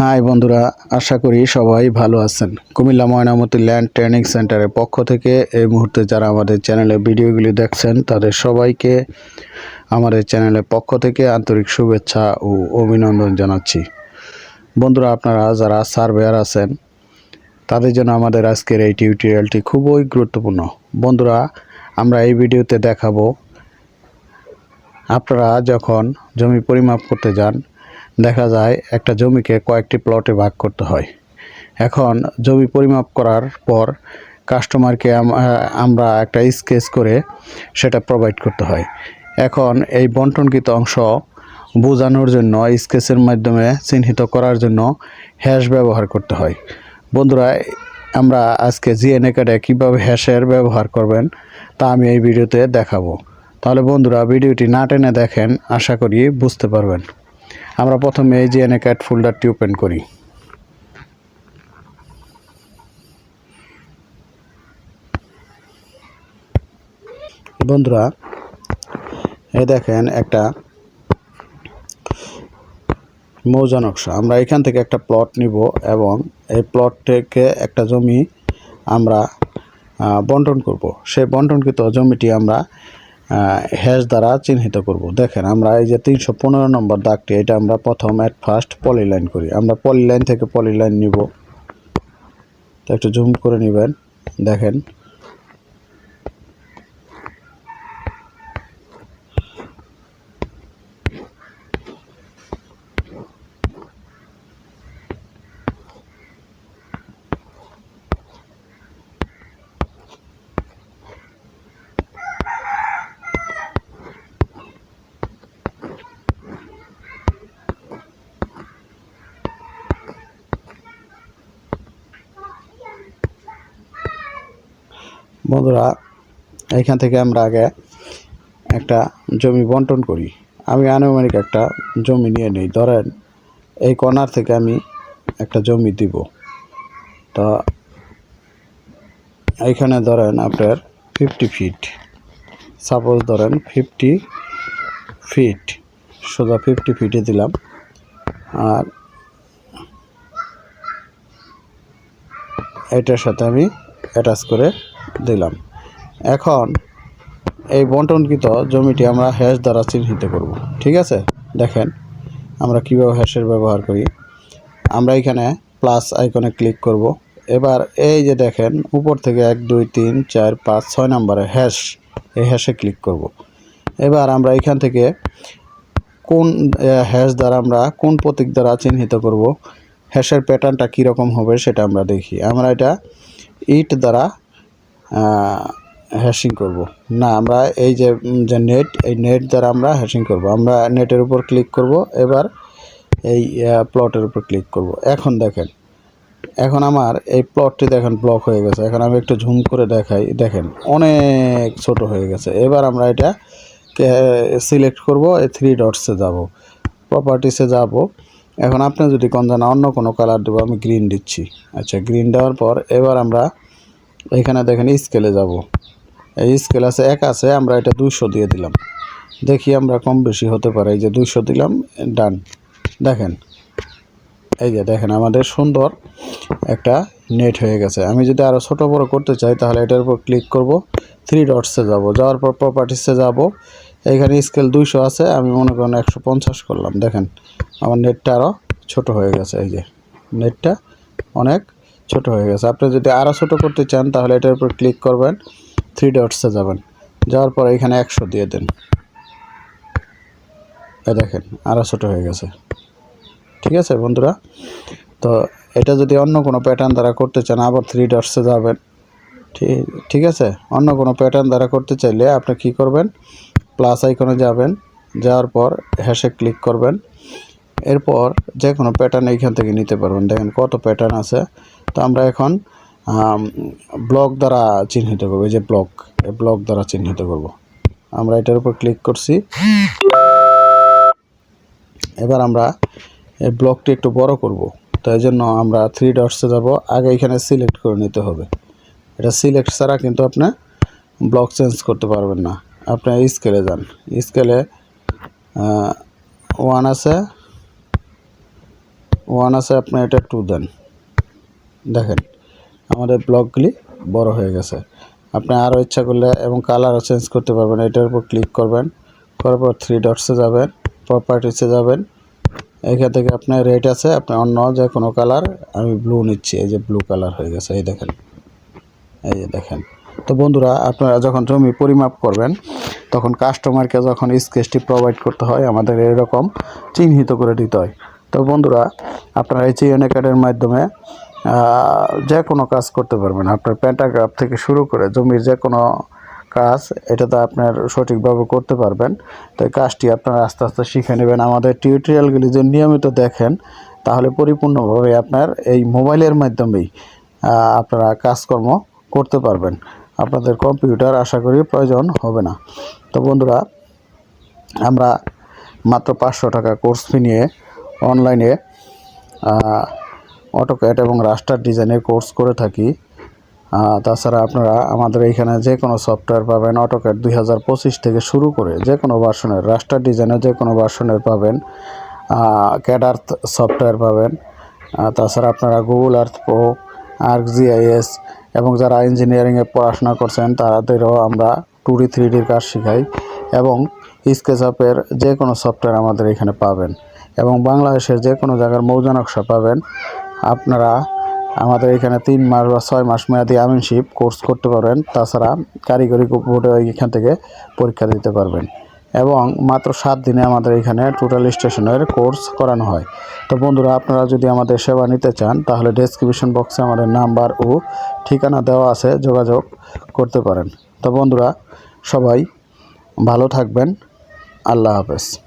High বন্ধুরা, আশা করি সবাই ভালো আছেন। কুমিল্লা ময়নামতি ল্যান্ড ট্রেনিং সেন্টারের পক্ষ থেকে এই মুহূর্তে যারা আমাদের চ্যানেলে ভিডিওগুলি দেখছেন, তাদের সবাইকে আমাদের চ্যানেলের পক্ষ থেকে আন্তরিক শুভেচ্ছা ও অভিনন্দন জানাচ্ছি। বন্ধুরা, আপনারা যারা সার্ভেয়ার আছেন, তাদের জন্য আমাদের আজকের এই টিউটোরিয়ালটি খুবই গুরুত্বপূর্ণ। বন্ধুরা, আমরা এই ভিডিওতে দেখাবো, আপনারা যখন জমি পরিমাপ করতে যান দেখা যায় একটা জমিকে কয়েকটি প্লটে ভাগ করতে হয়। এখন জমি পরিমাপ করার পর কাস্টমারকে আম- আমরা একটা স্কেচ করে সেটা প্রোভাইড করতে হয়। এখন এই বন্টনকৃত অংশ বোঝানোর জন্য স্কেচের মাধ্যমে চিহ্নিত করার জন্য হ্যাশ ব্যবহার করতে হয়। বন্ধুরা, আমরা আজকে জিএনএ কার্ডে কীভাবে হ্যাশের ব্যবহার করবেন তা আমি এই ভিডিওতে দেখাবো। তাহলে বন্ধুরা, ভিডিওটি না টেনে দেখেন, আশা করি বুঝতে পারবেন। আমরা প্রথমে এই জিএনএ ক্যাট ফোল্ডারটি ওপেন করি। বন্ধুরা, এই দেখেন একটা মৌজা নকশা। আমরা এখান থেকে একটা প্লট নিব এবং এই প্লট থেকে একটা জমি আমরা বন্টন করব। সেই বন্টনকৃত জমিটি আমরা হ্যাশ দ্বারা চিহ্নিত করব। দেখেন, আমরা এই যে তিনশো পনেরো নম্বর দাগটি, এটা আমরা প্রথম অ্যাট ফার্স্ট পলিলাইন করি। আমরা পলিলাইন থেকে পলিলাইন নিব। তো একটু জুম করে নেবেন। দেখেন বন্ধুরা, এখান থেকে আমরা আগে একটা জমি বন্টন করি। আমি আনুমানিক একটা জমি নিয়ে নিই। ধরেন, এই কর্নার থেকে আমি একটা জমি দিব। তো এইখানে ধরেন আপনার ফিফটি ফিট সাপোজ ধরেন ফিফটি ফিট সোজা ফিফটি ফিটে দিলাম। আর এটার সাথে আমি অ্যাটাচ করে দিলাম। এখন এই বন্টনকৃত জমিটি আমরা হ্যাশ দ্বারা চিহ্নিত করব, ঠিক আছে? দেখেন, আমরা কীভাবে হ্যাশের ব্যবহার করি। আমরা এখানে প্লাস আইকনে ক্লিক করব। এবার এই যে দেখেন, উপর থেকে এক, দুই, তিন, চার, পাঁচ, ছয় নম্বরে হ্যাশ, এই হ্যাশে ক্লিক করব। এবার আমরা এখান থেকে কোন হ্যাশ দ্বারা আমরা কোন প্রতীক দ্বারা চিহ্নিত করব, হ্যাশের প্যাটার্নটা কীরকম হবে সেটা আমরা দেখি। আমরা এটা ইট দ্বারা হ্যাশিং করব। না, আমরা এই যে যে নেট এই নেট দ্বারা আমরা হ্যাশিং করব। আমরা নেটের উপর ক্লিক করব, এবার এই প্লটের উপর ক্লিক করব। এখন দেখেন, এখন আমার এই প্লটটি দেখেন ব্লক হয়ে গেছে। এখন আমি একটু ঝুম করে দেখাই, দেখেন, অনেক ছোট হয়ে গেছে। এবার আমরা এটা সিলেক্ট করব, এই থ্রি ডটসে যাব। প্রপার্টিসে যাব। এখন আপনি যদি কোন জানা অন্য কোনো কালার দেবো, আমি গ্রিন দিচ্ছি। আচ্ছা গ্রিন দেওয়ার পর এবার আমরা এখানে দেখেন স্কেলে যাব। এই স্কেল আছে এক আছে, আমরা এটা দুশো দিয়ে দিলাম। দেখি আমরা কম বেশি হতে পারে, এই যে দুশো দিলাম ডান দেখেন, এই যে দেখেন, আমাদের সুন্দর একটা নেট হয়ে গেছে। আমি যদি আরও ছোট বড় করতে চাই, তাহলে এটার উপর ক্লিক করব থ্রি ডটসে যাব। যাওয়ার পর প্রপার্টিসে যাব। এইখানে স্কেল দুইশো আছে, আমি মনে করেন একশো পঞ্চাশ করলাম। দেখেন, আমার নেটটা আরও ছোট হয়ে গেছে, এই যে নেটটা অনেক ছোট হয়ে গেছে। আপনি যদি আরও ছোট করতে চান, তাহলে এটার উপর ক্লিক করবেন থ্রি ডটসে যাবেন। যাওয়ার পর এখানে একশো দিয়ে দেন। দেখেন আরও ছোট হয়ে গেছে। ঠিক আছে বন্ধুরা? তো এটা যদি অন্য কোনো প্যাটার্ন দ্বারা করতে চান, আবার থ্রি ডটসে যাবেন। ঠিক ঠিক আছে? অন্য কোনো প্যাটার্ন দ্বারা করতে চাইলে আপনি কি করবেন? প্লাস আইকনে যাবেন। যাওয়ার পর হ্যাশে ক্লিক করবেন। এরপর যে কোনো প্যাটার্ন এইখান থেকে নিতে পারবেন। দেখেন কত প্যাটার্ন আছে। তো আমরা এখন ব্লক দ্বারা চিহ্নিত করব, এই যে ব্লক এই ব্লক দ্বারা চিহ্নিত করব। আমরা এটার উপর ক্লিক করছি। এবার আমরা এই ব্লকটি একটু বড় করব। তো এই জন্য আমরা থ্রি ডটসে যাব। আগে এখানে সিলেক্ট করে নিতে হবে। এটা সিলেক্ট ছাড়া কিন্তু আপনি ব্লক চেঞ্জ করতে পারবেন না। আপনি স্কেলে যান। স্কেলে ওয়ান আছে। ওয়ান আছে, আপনি এটা টু দেন। দেখেন, আমাদের ব্লকগুলি বড় হয়ে গেছে। আপনি আরও ইচ্ছা করলে এবং কালারও চেঞ্জ করতে পারবেন। এটার উপর ক্লিক করবেন। করার পর থ্রি ডটসে যাবেন প্রপার্টিসে যাবেন। এখান থেকে আপনার রেট আছে, আপনি অন্য যে কোনো কালার আমি ব্লু নিচ্ছি, এই যে ব্লু কালার হয়ে গেছে, এই দেখেন। এই যে দেখেন। তো বন্ধুরা, আপনারা যখন জমি পরিমাপ করবেন, তখন কাস্টমারকে যখন স্কেচটি প্রোভাইড করতে হয়, আমাদের এরকম চিহ্নিত করে দিতে হয়। তো বন্ধুরা, আপনারা এই চিএনএ কার্ডের মাধ্যমে যে কোনো কাজ করতে পারবেন। আপনার প্যান্টাগ্রাফ থেকে শুরু করে জমির যে কোনো কাজ, এটাতে আপনার সঠিকভাবে করতে পারবেন। তো এই কাজটি আপনারা আস্তে আস্তে শিখে নেবেন। আমাদের টিউটোরিয়ালগুলি যে নিয়মিত দেখেন, তাহলে পরিপূর্ণভাবে আপনার এই মোবাইলের মাধ্যমেই আপনারা কাজকর্ম করতে পারবেন। আপনাদের কম্পিউটার আশা করি প্রয়োজন হবে না। তো বন্ধুরা, আমরা মাত্র পাঁচশো টাকা কোর্স ফি নিয়ে অনলাইনে অটোক্যাট এবং রাস্টার ডিজাইনের কোর্স করে থাকি। তাছাড়া আপনারা আমাদের এইখানে যে কোনো সফটওয়্যার পাবেন অটোক্যাট দুই হাজার পঁচিশ থেকে শুরু করে যে কোনো ভার্সনের রাস্টার ডিজাইনের যে কোনো ভার্সনের পাবেন ক্যাডার্থ সফটওয়্যার পাবেন তাছাড়া আপনারা Google Earth Pro Arc GIS এবং যারা ইঞ্জিনিয়ারিংয়ে পড়াশোনা করছেন, তাদেরও আমরা টু ডি থ্রি ডির কাজ শেখাই এবং স্কেচআপের যে কোনো সফটওয়্যার আমাদের এখানে পাবেন এবং বাংলাদেশের যে কোনো জায়গার মৌজা নকশা পাবেন। আপনারা আমাদের এখানে তিন মাস বা ছয় মাস মেয়াদি আমিনশিপ কোর্স করতে পারবেন। তাছাড়া কারিগরি বোর্ডে এখান থেকে পরীক্ষা দিতে পারবেন। এবং মাত্র সাত দিনে আমাদের এখানে টোটাল স্টেশনের কোর্স করানো হয়। তো বন্ধুরা, আপনারা যদি আমাদের সেবা নিতে চান, তাহলে ডেসক্রিপশন বক্সে আমাদের নাম্বার ও ঠিকানা দেওয়া আছে, যোগাযোগ করতে পারেন। তো বন্ধুরা, সবাই ভালো থাকবেন। আল্লাহ হাফেজ।